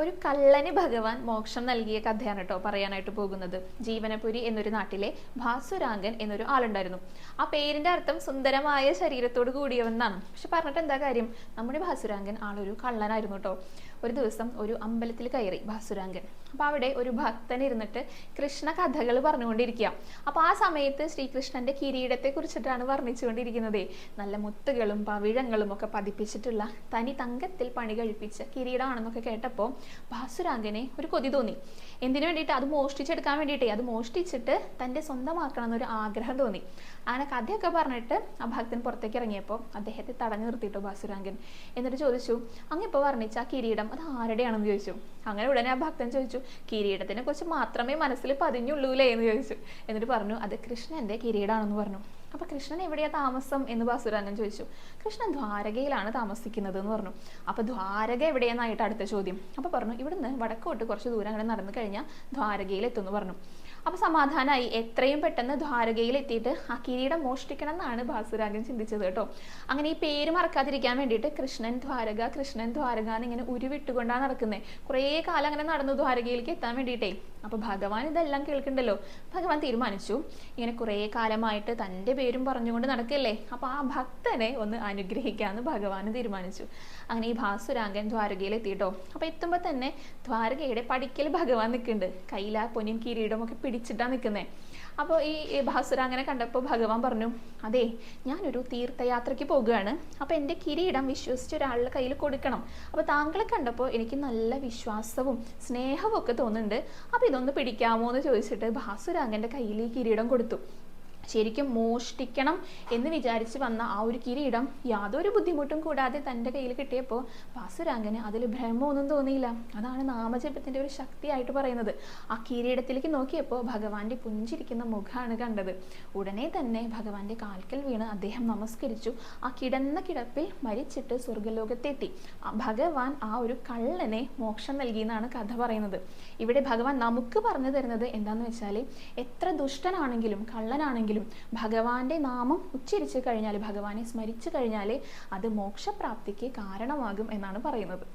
ഒരു കള്ളന് ഭഗവാൻ മോക്ഷം നൽകിയ കഥയാണ് കേട്ടോ പറയാനായിട്ട് പോകുന്നത്. ജീവനപുരി എന്നൊരു നാട്ടിലെ ഭാസുരാംഗൻ എന്നൊരു ആളുണ്ടായിരുന്നു. ആ പേരിന്റെ അർത്ഥം സുന്ദരമായ ശരീരത്തോട് കൂടിയവെന്നാണ്. പക്ഷെ പറഞ്ഞിട്ട് എന്താ കാര്യം? നമ്മുടെ ഭാസുരാങ്കൻ ആളൊരു കള്ളനായിരുന്നു കേട്ടോ. ഒരു ദിവസം ഒരു അമ്പലത്തിൽ കയറി ഭാസുരാംഗൻ അപ്പൊ അവിടെ ഒരു ഭക്തൻ ഇരുന്നിട്ട് കൃഷ്ണ കഥകൾ പറഞ്ഞുകൊണ്ടിരിക്കുക. അപ്പൊ ആ സമയത്ത് ശ്രീകൃഷ്ണന്റെ കിരീടത്തെ കുറിച്ചിട്ടാണ് വർണിച്ചുകൊണ്ടിരിക്കുന്നത്. നല്ല മുത്തുകളും പവിഴങ്ങളും ഒക്കെ പതിപ്പിച്ചിട്ടുള്ള തനി തങ്കത്തിൽ പണി കഴിപ്പിച്ച കിരീടമാണെന്നൊക്കെ കേട്ടപ്പോൾ ഭാസുരാങ്കനെ ഒരു കൊതി തോന്നി. എന്തിനു വേണ്ടിയിട്ട്? അത് മോഷ്ടിച്ചെടുക്കാൻ വേണ്ടിയിട്ടേ. അത് മോഷ്ടിച്ചിട്ട് തന്റെ സ്വന്തമാക്കണം എന്നൊരു ആഗ്രഹം തോന്നി. അങ്ങനെ കഥയൊക്കെ പറഞ്ഞിട്ട് ആ ഭക്തൻ പുറത്തേക്ക് ഇറങ്ങിയപ്പോൾ അദ്ദേഹത്തെ തടഞ്ഞു നിർത്തിയിട്ടു ഭാസുരാങ്കൻ എന്നിട്ട് ചോദിച്ചു അങ്ങ് ഇപ്പോൾ വർണിച്ച ആ കിരീടം? അത് ആരുടെയാണെന്ന് ചോദിച്ചു. അങ്ങനെ ഉടനെ ആ ഭക്തൻ ചോദിച്ചു കിരീടത്തിനെ കുറിച്ച് മാത്രമേ മനസ്സിൽ പതിഞ്ഞുള്ളൂലേ? എന്ന് ചോദിച്ചു. എന്നിട്ട് പറഞ്ഞു അത് കൃഷ്ണന്റെ കിരീടമാണെന്ന് പറഞ്ഞു. അപ്പൊ കൃഷ്ണൻ എവിടെയാ താമസം എന്ന് ബാസുരാനൻ ചോദിച്ചു. കൃഷ്ണൻ ദ്വാരകയിലാണ് താമസിക്കുന്നത് എന്ന് പറഞ്ഞു. അപ്പൊ ദ്വാരക എവിടെയെന്നായിട്ട് അടുത്ത ചോദ്യം. അപ്പൊ പറഞ്ഞു ഇവിടുന്ന് വടക്കോട്ട് കുറച്ച് ദൂരം അങ്ങനെ നടന്നു കഴിഞ്ഞാൽ ദ്വാരകയിൽ എത്തുമെന്ന് പറഞ്ഞു. അപ്പൊ സമാധാനമായി എത്രയും പെട്ടെന്ന് ദ്വാരകയിൽ എത്തിയിട്ട് ആ കിരീടം മോഷ്ടിക്കണം എന്നാണ് ബാസുരാഗൻ ചിന്തിച്ചത് കേട്ടോ. അങ്ങനെ ഈ പേര് മറക്കാതിരിക്കാൻ വേണ്ടിയിട്ട് കൃഷ്ണൻ ദ്വാരക കൃഷ്ണൻ ദ്വാരക എന്ന് ഇങ്ങനെ ഉരുവിട്ടുകൊണ്ടാണ് നടക്കുന്നത് കുറേ കാലം അങ്ങനെ നടന്നു ദ്വാരകയിലേക്ക് എത്താൻ വേണ്ടിയിട്ടേ. അപ്പൊ ഭഗവാൻ ഇതെല്ലാം കേൾക്കണ്ടല്ലോ. ഭഗവാൻ തീരുമാനിച്ചു. ഇങ്ങനെ കുറേ കാലമായിട്ട് തന്റെ പേരും പറഞ്ഞുകൊണ്ട് നടക്കല്ലേ? അപ്പൊ ആ ഭക്തനെ ഒന്ന് അനുഗ്രഹിക്കാന്ന് ഭഗവാൻ തീരുമാനിച്ചു. അങ്ങനെ ഈ ഭാസുരാങ്കൻ ദ്വാരകയിൽ എത്തിയിട്ടോ അപ്പൊ എത്തുമ്പോൾ തന്നെ ദ്വാരകയുടെ പടിക്കൽ ഭഗവാൻ നിൽക്കുന്നുണ്ട്. കയ്യില പൊന്നും കിരീടം ഒക്കെ പിടിച്ചിട്ടാ നിൽക്കുന്നത് അപ്പോൾ ഈ ഈ ഭാസുരാങ്കനെ കണ്ടപ്പോൾ ഭഗവാൻ പറഞ്ഞു അതെ ഞാനൊരു തീർത്ഥയാത്രയ്ക്ക് പോകുകയാണ്. അപ്പോൾ എന്റെ കിരീടം വിശ്വസിച്ച് ഒരാളുടെ കയ്യിൽ കൊടുക്കണം. അപ്പോൾ താങ്കളെ കണ്ടപ്പോൾ എനിക്ക് നല്ല വിശ്വാസവും സ്നേഹവും ഒക്കെ തോന്നുന്നുണ്ട്. അപ്പോൾ ഇതൊന്ന് പിടിക്കാമോ എന്ന് ചോദിച്ചിട്ട് ഭാസുരാങ്കന്റെ കയ്യിൽ ഈ കിരീടം കൊടുത്തു. ശരിക്കും മോഷ്ടിക്കണം എന്ന് വിചാരിച്ച് വന്ന ആ ഒരു കിരീടം യാതൊരു ബുദ്ധിമുട്ടും കൂടാതെ തന്റെ കയ്യിൽ കിട്ടിയപ്പോൾ വാസുരാങ്കന് അതിൽ ഭ്രമമൊന്നും തോന്നിയില്ല. അതാണ് നാമജപത്തിന്റെ ഒരു ശക്തിയായിട്ട് പറയുന്നത്. ആ കിരീടത്തിലേക്ക് നോക്കിയപ്പോൾ ഭഗവാന്റെ പുഞ്ചിരിക്കുന്ന മുഖമാണ് കണ്ടത്. ഉടനെ തന്നെ ഭഗവാന്റെ കാൽക്കൽ വീണ് അദ്ദേഹം നമസ്കരിച്ചു. ആ കിടന്ന കിടപ്പിൽ മരിച്ചിട്ട് സ്വർഗലോകത്തെത്തി. ഭഗവാൻ ആ ഒരു കള്ളനെ മോക്ഷം നൽകി എന്നാണ് കഥ പറയുന്നത്. ഇവിടെ ഭഗവാൻ നമുക്ക് പറഞ്ഞു തരുന്നത് എന്താണെന്ന് വെച്ചാൽ എത്ര ദുഷ്ടനാണെങ്കിലും കള്ളനാണെങ്കിലും ഭഗവാന്റെ നാമം ഉച്ചരിച്ചു കഴിഞ്ഞാൽ ഭഗവാനെ സ്മരിച്ചു കഴിഞ്ഞാൽ അത് മോക്ഷപ്രാപ്തിക്ക് കാരണമാകും എന്നാണ് പറയുന്നത്.